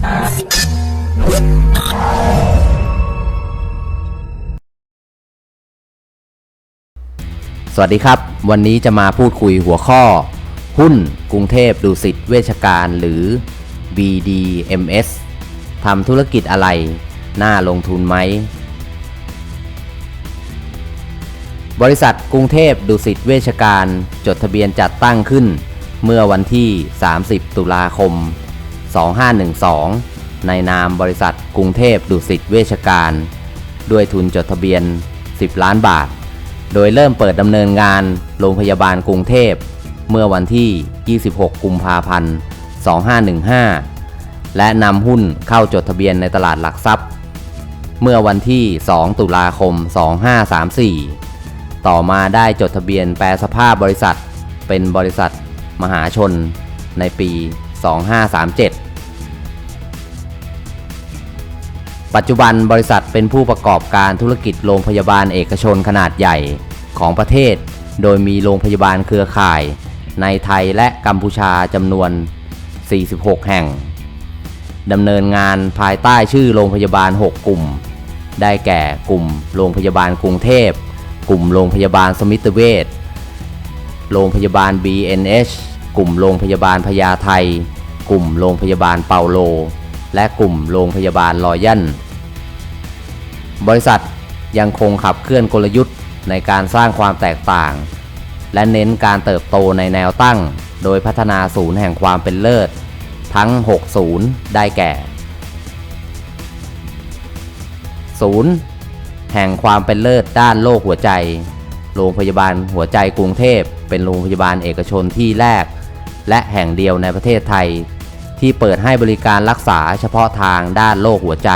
สวัสดีครับ วันนี้จะมาพูดคุยหัวข้อ หุ้นกรุงเทพดุสิตเวชการหรือ BDMS ทำธุรกิจอะไร น่าลงทุนไหม บริษัทกรุงเทพดุสิตเวชการจดทะเบียนจัดตั้งขึ้น เมื่อวันที่ 30 ตุลาคม 2512 ในนามบริษัทกรุงเทพดุสิตเวชการ ด้วยทุนจดทะเบียน 10 ล้านบาท โดยเริ่มเปิดดำเนินงานโรงพยาบาลกรุงเทพ เมื่อวันที่ 26 กุมภาพันธ์ 2515 และนำหุ้นเข้าจดทะเบียนในตลาดหลักทรัพย์ เมื่อวันที่ 2 ตุลาคม 2534 ต่อมาได้จดทะเบียนแปลสภาพบริษัท เป็นบริษัทมหาชนในปี 2537ปัจจุบันบริษัทเป็นผู้ประกอบการธุรกิจโรงพยาบาลเอกชนขนาดใหญ่ของประเทศ โดยมีโรงพยาบาลเครือข่าย ในไทยและกัมพูชาจำนวน 46 แห่ง ดำเนินงานภายใต้ชื่อโรงพยาบาล 6 กลุ่ม ได้แก่กลุ่มโรงพยาบาลกรุงเทพ กลุ่มโรงพยาบาลสมิตเวชโรงพยาบาล BNH กลุ่มโรงพยาบาลพญาไทกลุ่มโรงพยาบาลเปาโล และกลุ่มโรงพยาบาลรอยันบริษัทยังคงขับเคลื่อนกลยุทธ์ในการสร้างความแตกต่าง และเน้นการเติบโตในแนวตั้ง โดยพัฒนาศูนย์แห่งความเป็นเลิศ ทั้ง 6 ศูนย์ได้แก่ ศูนย์แห่งความเป็นเลิศด้านโรคหัวใจ โรงพยาบาลหัวใจกรุงเทพ เป็นโรงพยาบาลเอกชนที่แรก และแห่งเดียวในประเทศไทย ที่เปิดให้บริการรักษาเฉพาะทางด้านโรคหัวใจ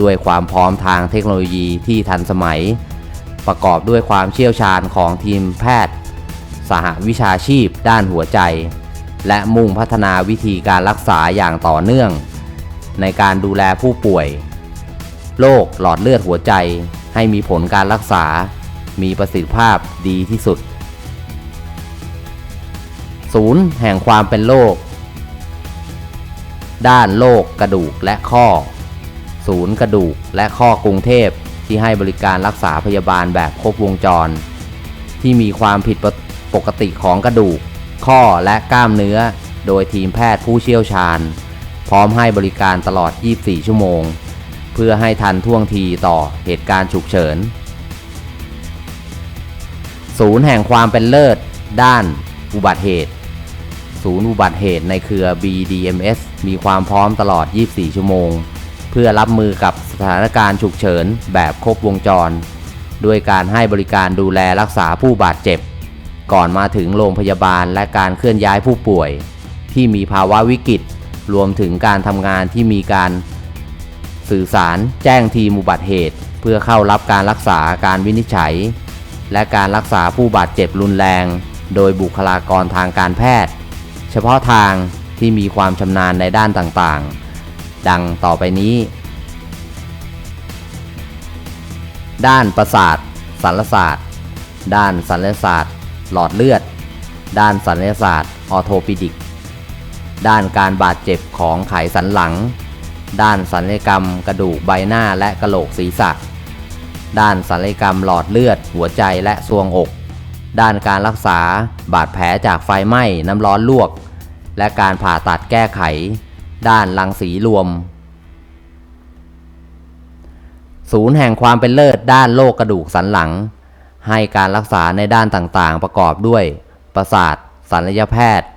ด้วยความพร้อมทางเทคโนโลยีที่ทันสมัย ประกอบด้วยความเชี่ยวชาญของทีมแพทย์ สหวิชาชีพด้านหัวใจ และมุ่งพัฒนาวิธีการรักษาอย่างต่อเนื่อง ในการดูแลผู้ป่วยโรคหลอดเลือดหัวใจให้มีผลการรักษา มีประสิทธิภาพดีที่สุด ศูนย์แห่งความเป็นโรคด้านโรคกระดูกและข้อ ศูนย์กระดูกและข้อกรุงเทพที่ให้บริการรักษาพยาบาลแบบครบวงจร ที่มีความผิดปกติของกระดูก ข้อและกล้ามเนื้อ โดยทีมแพทย์ผู้เชี่ยวชาญ พร้อมให้บริการตลอด 24 ชั่วโมง เพื่อให้ทันท่วงทีต่อเหตุการณ์ฉุกเฉิน ศูนย์แห่งความเป็นเลิศ ด้านอุบัติเหตุ ศูนย์อุบัติเหตุในเครือ BDMS มีความพร้อมตลอด 24 ชั่วโมง เพื่อรับมือกับสถานการณ์ฉุกเฉินแบบครบวงจร ด้วยการให้บริการดูแลรักษาผู้บาดเจ็บ ก่อนมาถึงโรงพยาบาลและการเคลื่อนย้ายผู้ป่วย ที่มีภาวะวิกฤต รวมถึงการทำงานที่มีการสื่อสารแจ้งทีมอุบัติเหตุ เพื่อเข้ารับการรักษาการวินิจฉัย และการรักษาผู้บาดเจ็บรุนแรง โดยบุคลากรทางการแพทย์ เฉพาะทางที่มีความชำนาญในด้านต่างๆ ดังต่อไปนี้ ด้านประสาทสัลศาสตร์ ด้านสัลศาสตร์ หลอดเลือด ด้านสัลศาสตร์ออโทปิดิก ด้านการบาดเจ็บของไขสันหลัง ด้านศัลยกรรมกระดูกใบหน้าและกระโหลกศีรษะ ด้านศัลยกรรมหลอดเลือด หัวใจและทรวงอก ด้านการรักษาบาดแผลจากไฟไหม้น้ำร้อนลวก และการผ่าตัดแก้ไข ด้านรังสีรวม ศูนย์แห่งความเป็นเลิศด้านโรคกระดูกสันหลัง ให้การรักษาในด้านต่างๆ ประกอบด้วย ประสาทศัลยแพทย์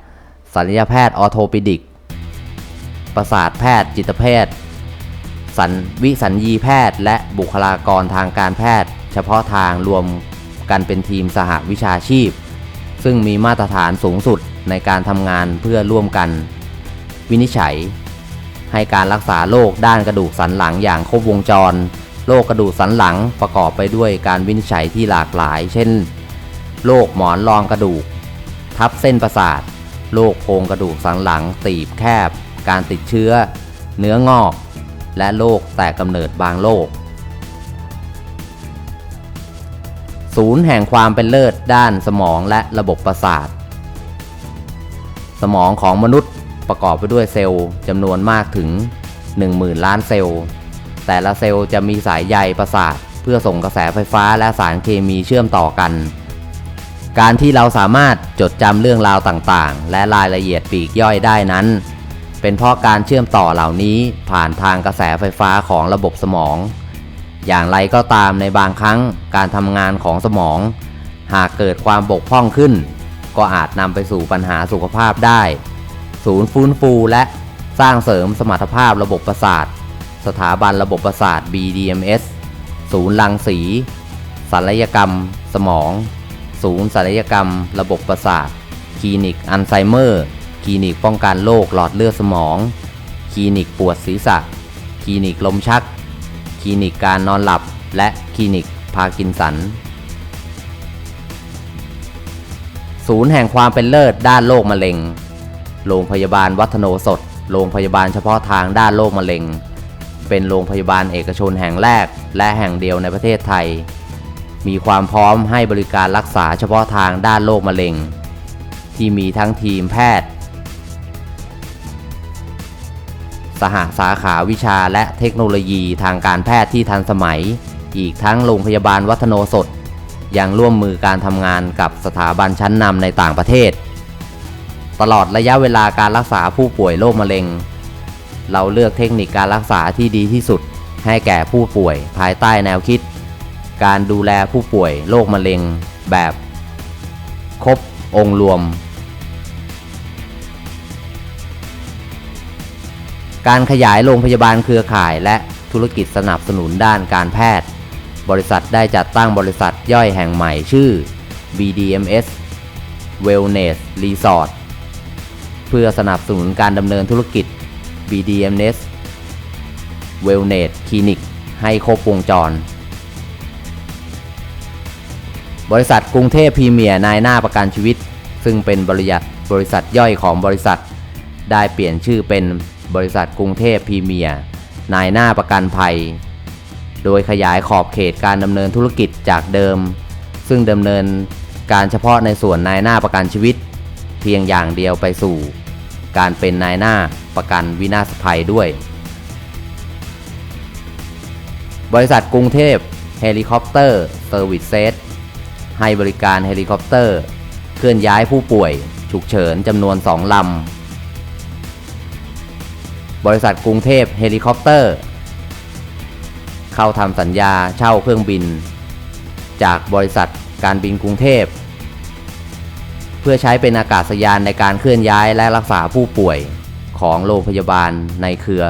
ศัลยแพทย์ออโทปิดิก ประสาทแพทย์จิตแพทย์สัญวิสัญญีแพทย์และบุคลากรทางการแพทย์ เฉพาะทางรวมกันเป็นทีมสหวิชาชีพ ซึ่งมีมาตรฐานสูงสุดในการทำงานเพื่อร่วมกัน วินิจฉัย ให้การรักษาโรคด้านกระดูกสันหลังอย่างครบวงจรโรคกระดูกสันหลังประกอบไปด้วยการวินิจฉัยที่หลากหลาย เช่นโรคหมอนรองกระดูก ทับเส้นประสาทโรคโพรงกระดูกสันหลัง ตีบแคบ การติดเชื้อ เนื้องอก และโรคแตกกำเนิดบางโรค ศูนย์แห่งความเป็นเลิศด้านสมองและระบบประสาท สมองของมนุษย์ประกอบไปด้วยเซลล์จำนวนมากถึง 10,000 ล้านเซลล์ แต่ละเซลล์จะมีสายใยประสาท เพื่อส่งกระแสไฟฟ้าและสารเคมีเชื่อมต่อกัน การที่เราสามารถจดจำเรื่องราวต่างๆ และรายละเอียดปีกย่อยได้นั้น เป็นเพราะการเชื่อมต่อเหล่านี้ผ่านทางกระแสไฟฟ้าของระบบสมอง อย่างไรก็ตามในบางครั้งการทำงานของสมอง หากเกิดความบกพร่องขึ้น ก็อาจนำไปสู่ปัญหาสุขภาพได้ ศูนย์ฟื้นฟูและสร้างเสริมสมรรถภาพระบบประสาท สถาบันระบบประสาท BDMS ศูนย์รังสีศัลยกรรม สมอง ศูนย์ศัลยกรรม ระบบประสาท คลินิกอัลไซเมอร์ คลินิกป้องกันโรคหลอดเลือดสมอง คลินิกปวดศีรษะ คลินิกลมชัก คลินิกการนอนหลับ และคลินิกพาร์กินสัน ศูนย์แห่งความเป็นเลิศด้านโรคมะเร็ง โรงพยาบาลวัฒโนสด โรงพยาบาลเฉพาะทางด้านโรคมะเร็ง เป็นโรงพยาบาลเอกชนแห่งแรกและแห่งเดียวในประเทศไทย มีความพร้อมให้บริการรักษาเฉพาะทางด้านโรคมะเร็ง ที่มีทั้งทีมแพทย์ สหสาขาวิชาและเทคโนโลยีทางการแพทย์ที่ทันสมัย อีกทั้งโรงพยาบาลวัฒโนสดยังร่วมมือการทำงานกับสถาบันชั้นนำในต่างประเทศ ตลอดระยะเวลาการรักษาผู้ป่วยโรคมะเร็ง เราเลือกเทคนิคการรักษาที่ดีที่สุด ให้แก่ผู้ป่วยภายใต้แนวคิด การดูแลผู้ป่วยโรคมะเร็งแบบ ครบองค์รวม การขยายโรงพยาบาลเครือข่าย และธุรกิจสนับสนุนด้านการแพทย์ บริษัทได้จัดตั้งบริษัทย่อยแห่งใหม่ชื่อ BDMS Wellness Resort เพื่อสนับสนุนการดำเนินธุรกิจ BDMS Wellness Clinic ให้ครบวงจร บริษัทกรุงเทพพรีเมียร์นายหน้าประกันชีวิต ซึ่งเป็นบริษัทบริษัทย่อยของบริษัท ได้เปลี่ยนชื่อเป็น บริษัทกรุงเทพพรีเมียร์นายหน้าประกันภัย โดยขยายขอบเขตการดำเนินธุรกิจจากเดิม ซึ่งดำเนินการเฉพาะในส่วนนายหน้าประกันชีวิต เพียงอย่างเดียวไปสู่ การเป็นนายหน้าประกันวินาศภัยด้วย บริษัทกรุงเทพเฮลิคอปเตอร์เซอร์วิสเซสให้บริการเฮลิคอปเตอร์ เคลื่อนย้ายผู้ป่วย ฉุกเฉินจำนวน 2 ลำ บริษัทกรุงเทพเฮลิคอปเตอร์ เข้าทำสัญญาเช่าเครื่องบิน จากบริษัทการบินกรุงเทพ เพื่อใช้เป็นอากาศยานในการเคลื่อนย้ายและรักษาผู้ป่วยของโรงพยาบาลในเครือ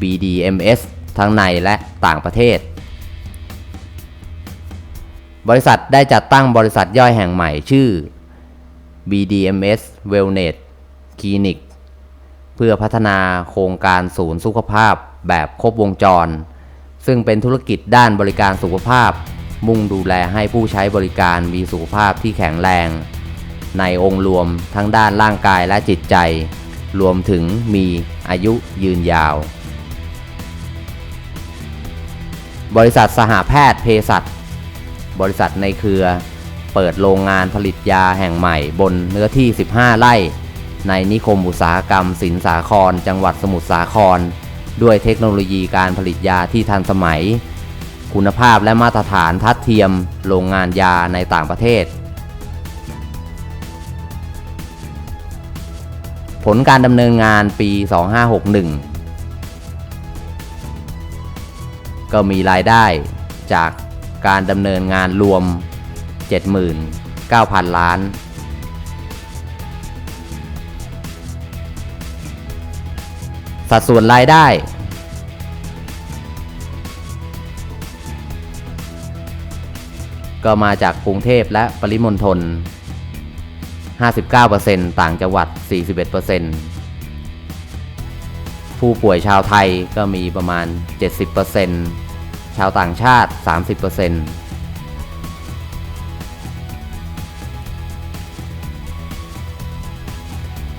BDMS ทั้งในและต่างประเทศ บริษัทได้จัดตั้งบริษัทย่อยแห่งใหม่ชื่อ BDMS Wellness Clinic เพื่อพัฒนาโครงการศูนย์สุขภาพแบบครบวงจร ซึ่งเป็นธุรกิจด้านบริการสุขภาพ มุ่งดูแลให้ผู้ใช้บริการมีสุขภาพที่แข็งแรง ในองค์รวมทั้งด้านร่างกายและจิตใจ รวมถึงมีอายุยืนยาว บริษัทสหแพทย์เภสัชบริษัทในเครือ เปิดโรงงานผลิตยาแห่งใหม่บนเนื้อที่ 15 ไร่ ในนิคมอุตสาหกรรมสินสาคร จังหวัดสมุทรสาคร ด้วยเทคโนโลยีการผลิตยาที่ทันสมัย คุณภาพและมาตรฐานทัดเทียมโรงงานยาในต่างประเทศ ผลการดำเนินงานปี 2561 ก็มีรายได้จากการดำเนินงานรวม 79,000 ล้าน สัดส่วนรายได้ ก็มาจากกรุงเทพและปริมณฑล 59%ต่างจังหวัด 41%ผู้ป่วยชาวไทยก็มีประมาณ 70%ชาวต่างชาติ 30%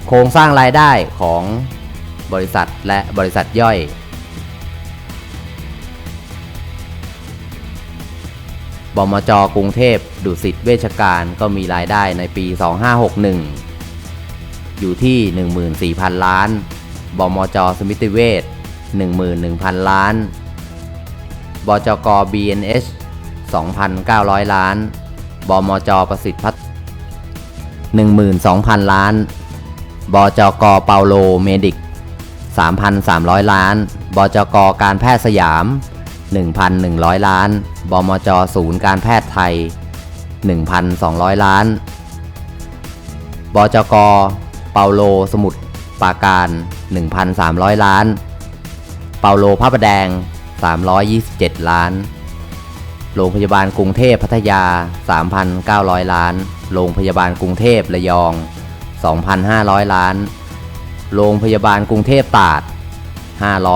โครงสร้างรายได้ของ บริษัทและบริษัทย่อย บมจกรุงเทพดุสิตเวชการก็มีรายได้ในปี 2561 อยู่ที่ 14,000 ล้าน บมจสมิติเวช11,000 ล้าน บจก BNH 2,900 ล้าน บมจประสิทธิ์พัฒน์12,000 ล้าน บจกเปาโลเมดิก 3,300 ล้าน บจกการแพทย์สยาม 1,100 ล้าน บมจศูนย์การแพทย์ไทย 1,200 ล้าน บจกเปาโลสมุทรปราการ 1,300 ล้าน เปาโลพระประแดง 327 ล้าน โรงพยาบาลกรุงเทพพัทยา 3,900 ล้าน โรงพยาบาลกรุงเทพระยอง 2,500 ล้าน โรงพยาบาลกรุงเทพตราด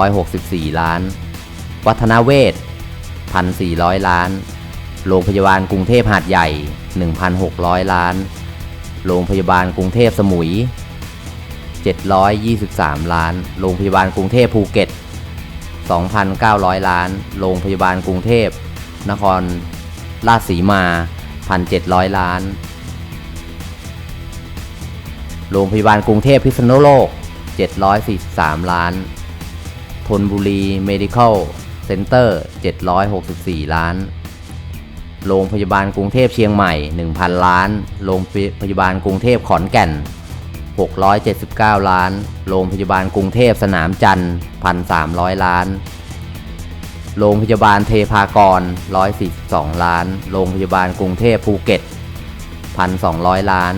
564 ล้าน วัฒนาเวศ1,400 ล้าน โรงพยาบาลกรุงเทพหาดใหญ่ 1,600 ล้าน โรงพยาบาลกรุงเทพสมุย 723 ล้าน โรงพยาบาลกรุงเทพภูเก็ต 2,900 ล้าน โรงพยาบาลกรุงเทพนครราชสีมา 1,700 ล้าน โรงพยาบาลกรุงเทพพิษณุโลก 743 ล้านธนบุรี Medical Center 764 ล้าน โรงพยาบาลกรุงเทพเชียงใหม่ 1,000 ล้าน โรงพยาบาลกรุงเทพขอนแก่น 679 ล้าน โรงพยาบาลกรุงเทพสนามจันทร์ 1,300 ล้าน โรงพยาบาลเทพากร 142 ล้าน โรงพยาบาลกรุงเทพภูเก็ต 1,200 ล้าน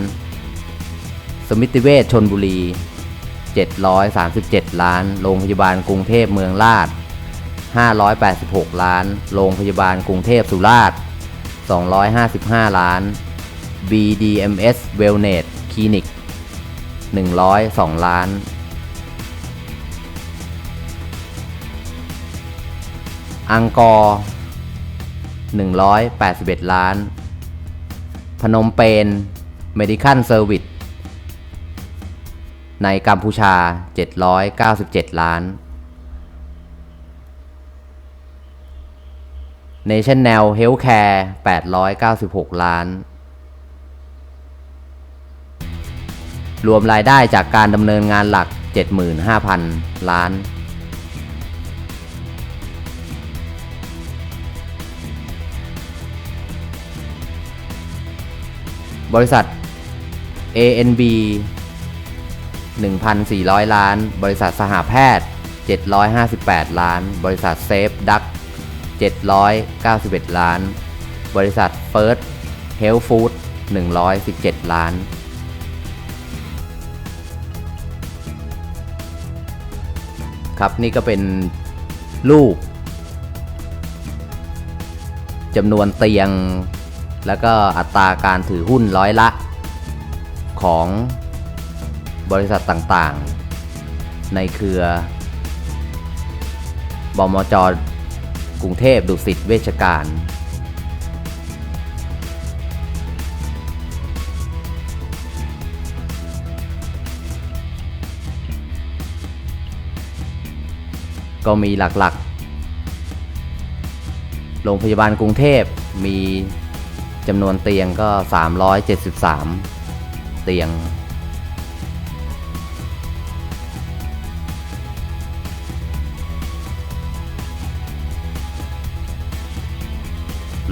สมิติเวชชนบุรี 737 ล้าน โรงพยาบาลกรุงเทพเมืองราษฎร์586 ล้าน โรงพยาบาลกรุงเทพสุราษฎร์ 255 ล้าน BDMS Wellness Clinic 102 ล้าน อังกอร์ 181 ล้าน พนมเปญ Medical Service ในกัมพูชา 797 ล้าน National Healthcare 896 ล้าน รวมรายได้จากการดำเนินงานหลัก 75,000 ล้าน บริษัท ANB 1,400 ล้าน บริษัทสหแพทย์ 758 ล้าน บริษัทเซฟดัก791 ล้าน บริษัท First Health Food 117 ล้าน ครับนี่ก็เป็นรูปจำนวนเตียง แล้วก็อัตราการถือหุ้นร้อยละของ บริษัทต่างๆ ในเครือบมจกรุงเทพดุสิตเวชการ ก็มีหลักๆ โรงพยาบาลกรุงเทพมีจำนวนเตียงก็ 373 เตียง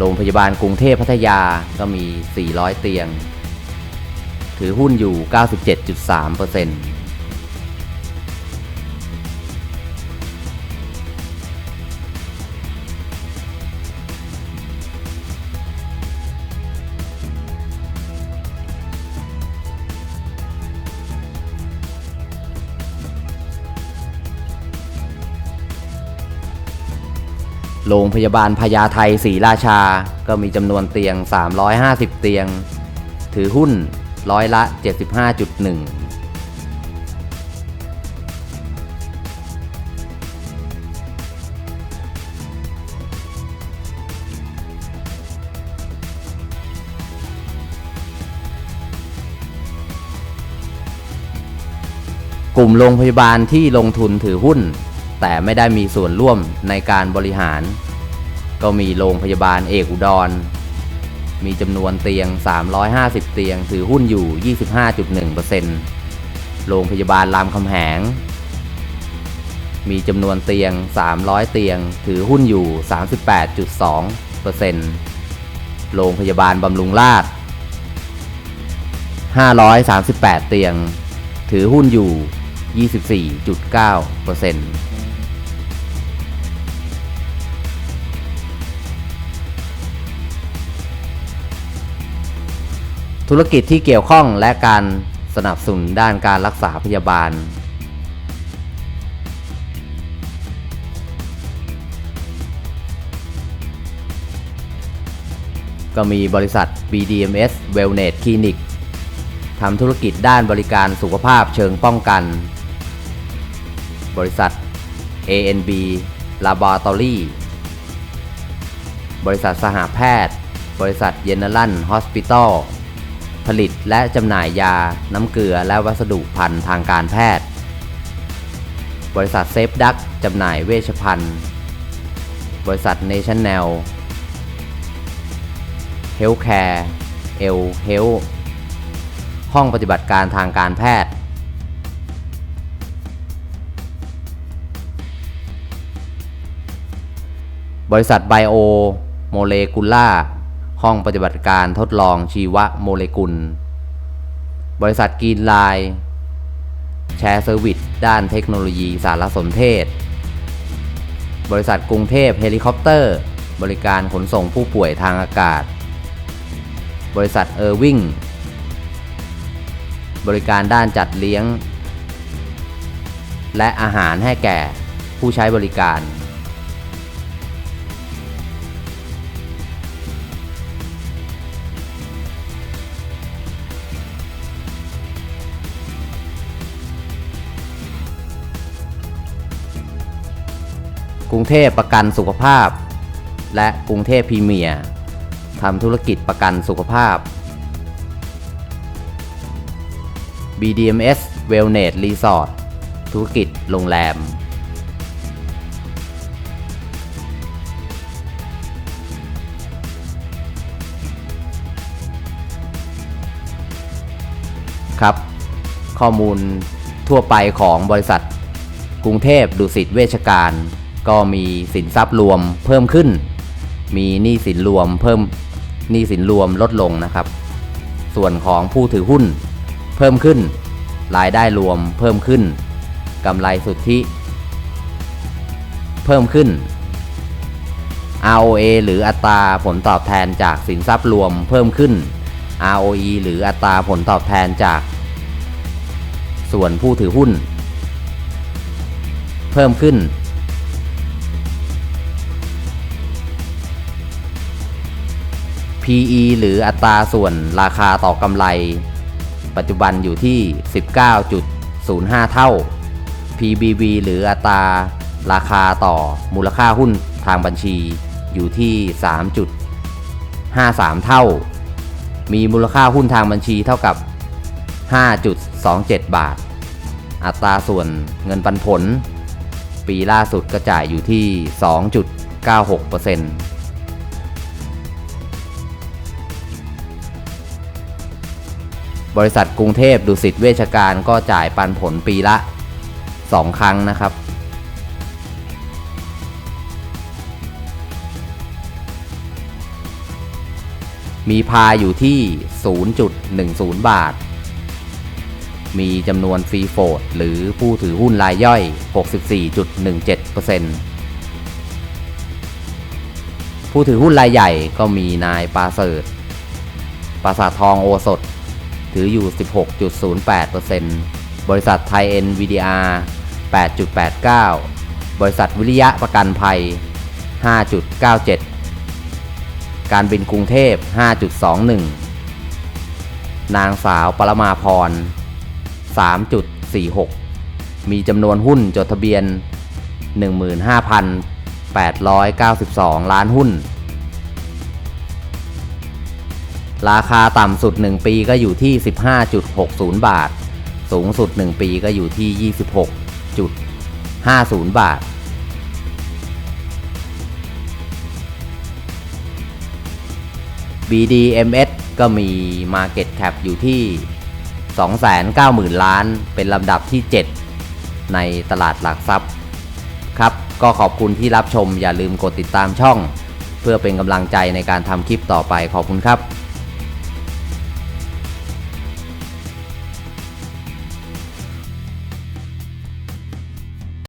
โรงพยาบาลกรุงเทพพัทยาก็มี 400 เตียง ถือหุ้นอยู่ 97.3% โรงพยาบาลพญาไทศรีราชา ก็มีจำนวนเตียง 350 เตียง ถือหุ้นร้อยละ 75.1กลุ่มโรงพยาบาลที่ลงทุนถือหุ้น แต่ไม่ได้มีส่วนร่วมในการบริหาร ก็มีโรงพยาบาลเอกอุดร มีจำนวนเตียง 350 เตียง ถือหุ้นอยู่ 25.1%โรงพยาบาลรามคำแหง มีจำนวนเตียง 300 เตียง ถือหุ้นอยู่ 38.2%โรงพยาบาลบำรุงราษฎร์538 เตียง ถือหุ้นอยู่ 24.9% ธุรกิจที่เกี่ยวข้องและการสนับสนุนด้านการรักษาพยาบาล ก็มีบริษัท BDMS Wellness Clinic ทำธุรกิจด้านบริการสุขภาพเชิงป้องกัน บริษัท ANB Laboratory บริษัทสหาแพทย์ บริษัทเยนเนอรันฮอสพิทอล ผลิตและจำหน่ายยา น้ำเกลือและวัสดุพันธ์ทางการแพทย์ บริษัทเซฟดักจำหน่ายเวชภัณฑ์ บริษัทเนชั่นแนลเฮลท์แคร์เอลเฮลห้องปฏิบัติการทางการแพทย์ บริษัทไบโอโมเลกุล่า ห้องปฏิบัติการทดลองชีวโมเลกุล บริษัทกรีนไลน์ แชร์เซอร์วิสด้านเทคโนโลยีสารสนเทศ บริษัทกรุงเทพเฮลิคอปเตอร์ บริการขนส่งผู้ป่วยทางอากาศ บริษัทเออร์วิงบริการด้านจัดเลี้ยง และอาหารให้แก่ผู้ใช้บริการ กรุงเทพประกันสุขภาพ และกรุงเทพพรีเมียร์ทำธุรกิจประกันสุขภาพ BDMS Wellness Resort ธุรกิจโรงแรม ครับ ข้อมูลทั่วไปของบริษัทกรุงเทพดุสิตเวชการ ก็มีสินทรัพย์รวมเพิ่มขึ้น มีหนี้สินรวมเพิ่มหนี้สินรวมลดลงนะครับ ส่วนของผู้ถือหุ้นเพิ่มขึ้น รายได้รวมเพิ่มขึ้นกำไรสุทธิ เพิ่มขึ้น ROA หรืออัตราผลตอบแทนจากสินทรัพย์รวมเพิ่มขึ้น ROE หรืออัตราผลตอบแทนจาก ส่วนผู้ถือหุ้น เพิ่มขึ้น PE หรืออัตราส่วนราคาต่อกำไร ปัจจุบันอยู่ที่ 19.05 เท่า PBV หรืออัตราราคาต่อมูลค่าหุ้นทางบัญชีอยู่ที่ 3.53 เท่า มีมูลค่าหุ้นทางบัญชีเท่ากับ 5.27 บาท อัตราส่วนเงินปันผล ปีล่าสุดก็จ่ายอยู่ที่ 2.96% บริษัทกรุงเทพดุสิตเวชการก็จ่ายปันผลปีละ 2 ครั้งนะครับมีพาอยู่ที่ 0.10 บาท มีจำนวนฟรีโฟดหรือผู้ถือหุ้นรายย่อย 64.17%ผู้ถือหุ้นรายใหญ่ก็มีนายปาเสิร์ตปราสาททองโอสถ ถืออยู่ 16.08%บริษัทไทยเอ็นวีดีอาร์8.89 บริษัทวิริยะประกันภัย 5.97 การบินกรุงเทพ 5.21 นางสาวปรมาพร 3.46 มีจำนวนหุ้นจดทะเบียน 15,892 ล้านหุ้น ราคาต่ำสุด 1 ปีก็อยู่ที่ 15.60 บาท สูงสุด 1 ปีก็อยู่ที่ 26.50 บาท BDMS ก็มี Market Cap อยู่ที่ 290,000 ล้าน เป็นลำดับที่ 7 ในตลาดหลักทรัพย์ ครับก็ขอบคุณที่รับชมอย่าลืมกดติดตามช่อง เพื่อเป็นกำลังใจในการทำคลิปต่อไปขอบคุณครับ